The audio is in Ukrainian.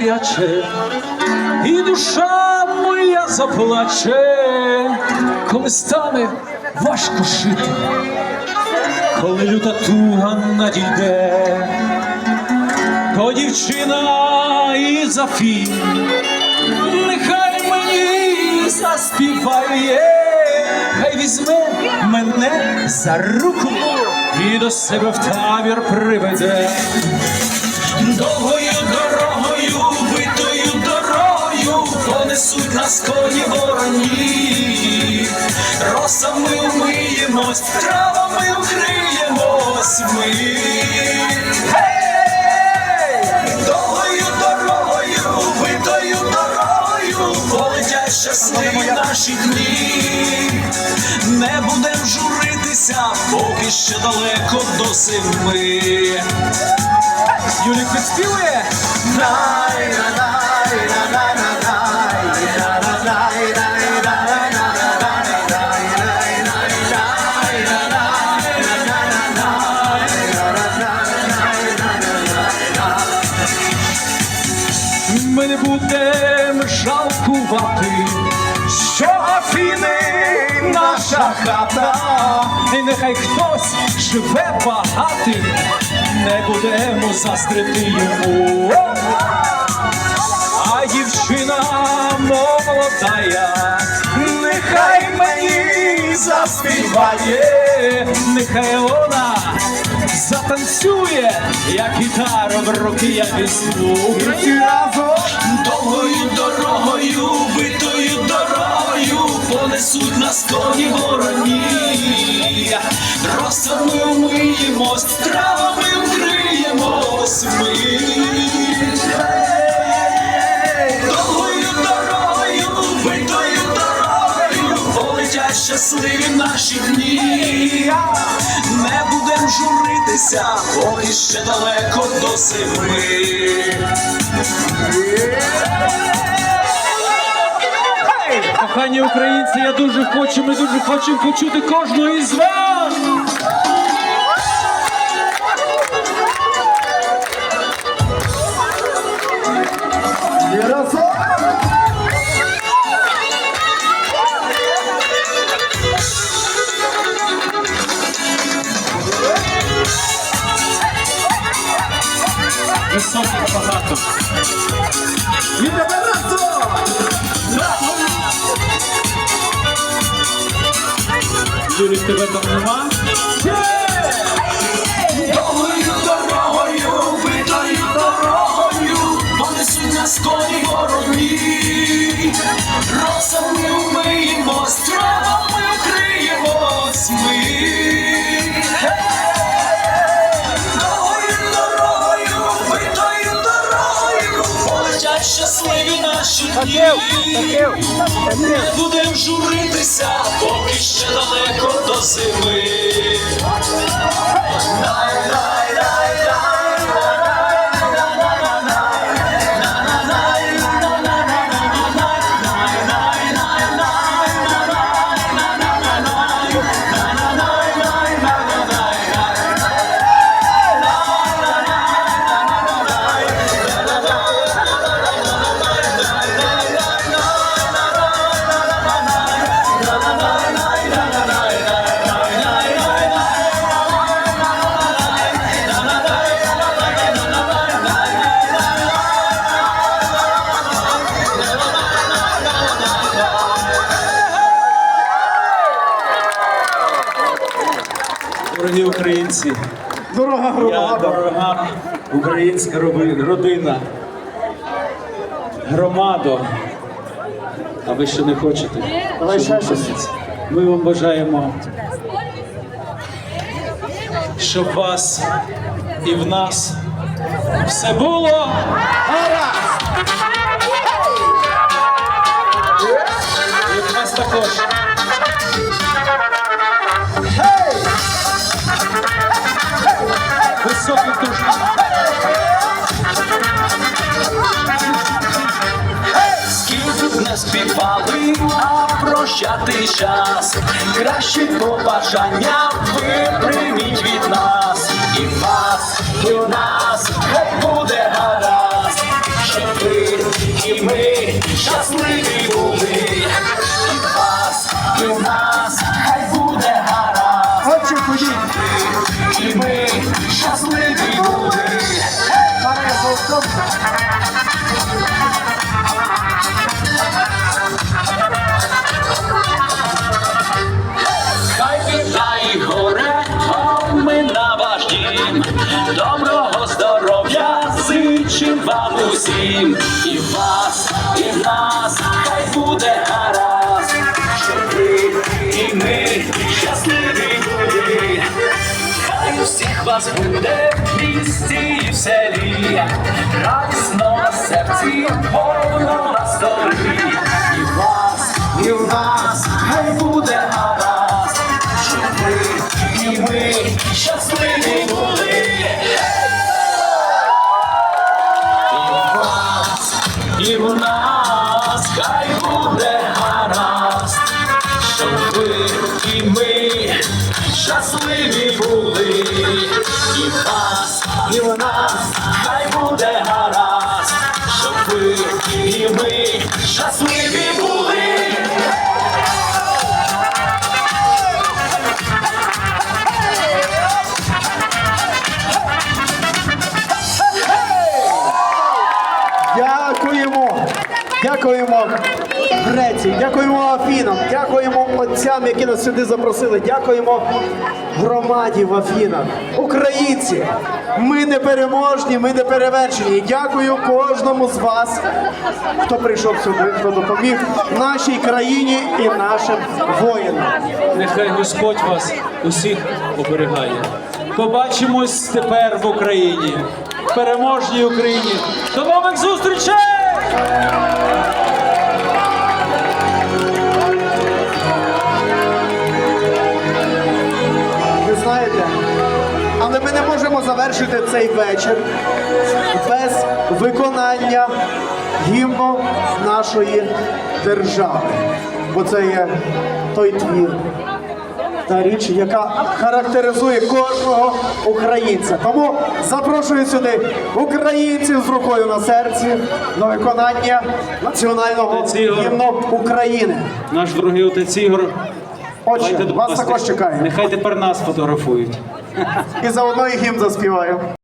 гаряче, і душа моя заплаче, коли стане важко жити, коли люта туга надійде, то дівчина і Зафі, нехай мені заспіває, хай візьме мене за руку і до себе в табір приведе. Понесуть нас коні вороні. Росами вмиємось, травами укриємось ми. Довгою дорогою, битою дорогою, полетять щасливі наші дні. Не будем журитися, поки ще далеко до зими. Юлік підспівує. Ми не будемо жалкувати, що Афіни наша хата, і нехай хтось живе багатий, не будемо застрити йому. А дівчина молодая, нехай мені заспіває, нехай вона затанцює, як гітару в руки я візьму. Всі разом довгою дорогою, битою дорогою, понесуть нас коні вороні. Росами вмиємось, травами журитися, поки ще далеко до зими. Кохані українці, я дуже хочу, ми дуже хочемо почути кожного із вас. Високих багато. І тепер разом! Юрій, тебе там нема? Довгою наші. Не будем журитися, поки ще далеко до зими. Дорогі українці, Дорога я дорога українська родина, громадо. А ви ще не хочете? Щоб ще щось. ми- вам бажаємо, щоб вас і в нас все було. І в нас також. Не співали, а прощати час. Кращі побажання ви прийміть від нас. І в вас, і в нас хай буде гаразд, щоб ви і ми щасливі. Хай і горе на ваш. Доброго здоров'я зичим вам усім. І вас, і нас, хай буде гаразд. Щоб ви і ми щасливі були. Хай у всіх вас буде селі. Радісно серці, повно на столі. І в вас, і в нас, хай буде гаразд. Щоб ви і ми щасливі були. І в вас, і в нас, хай буде гаразд. Щоб ви і ми щасливі були. І в вас, і в нас, хай буде гаразд. Щоб ви і ми щасливі були. Дякуємо. Дякуємо Греції, дякуємо Афінам, дякуємо отцям, які нас сюди запросили. Дякуємо громаді в Афінах. Українці, ми не переможні, ми не перевершені. І Дякую кожному з вас, хто прийшов сюди, хто допоміг нашій країні і нашим воїнам. Нехай Господь вас усіх оберігає. Побачимось тепер в Україні, в переможній Україні. До нових зустрічей! Ви знаєте, можемо завершити цей вечір без виконання гімну нашої держави. Бо це є той твір, та річ, яка характеризує кожного українця. Тому запрошую сюди українців з рукою на серці на виконання національного гімну України. Наш дорогий отець Ігор. Отже, вас також чекає. Нехай тепер нас фотографують. І заодно і гімн заспіваю.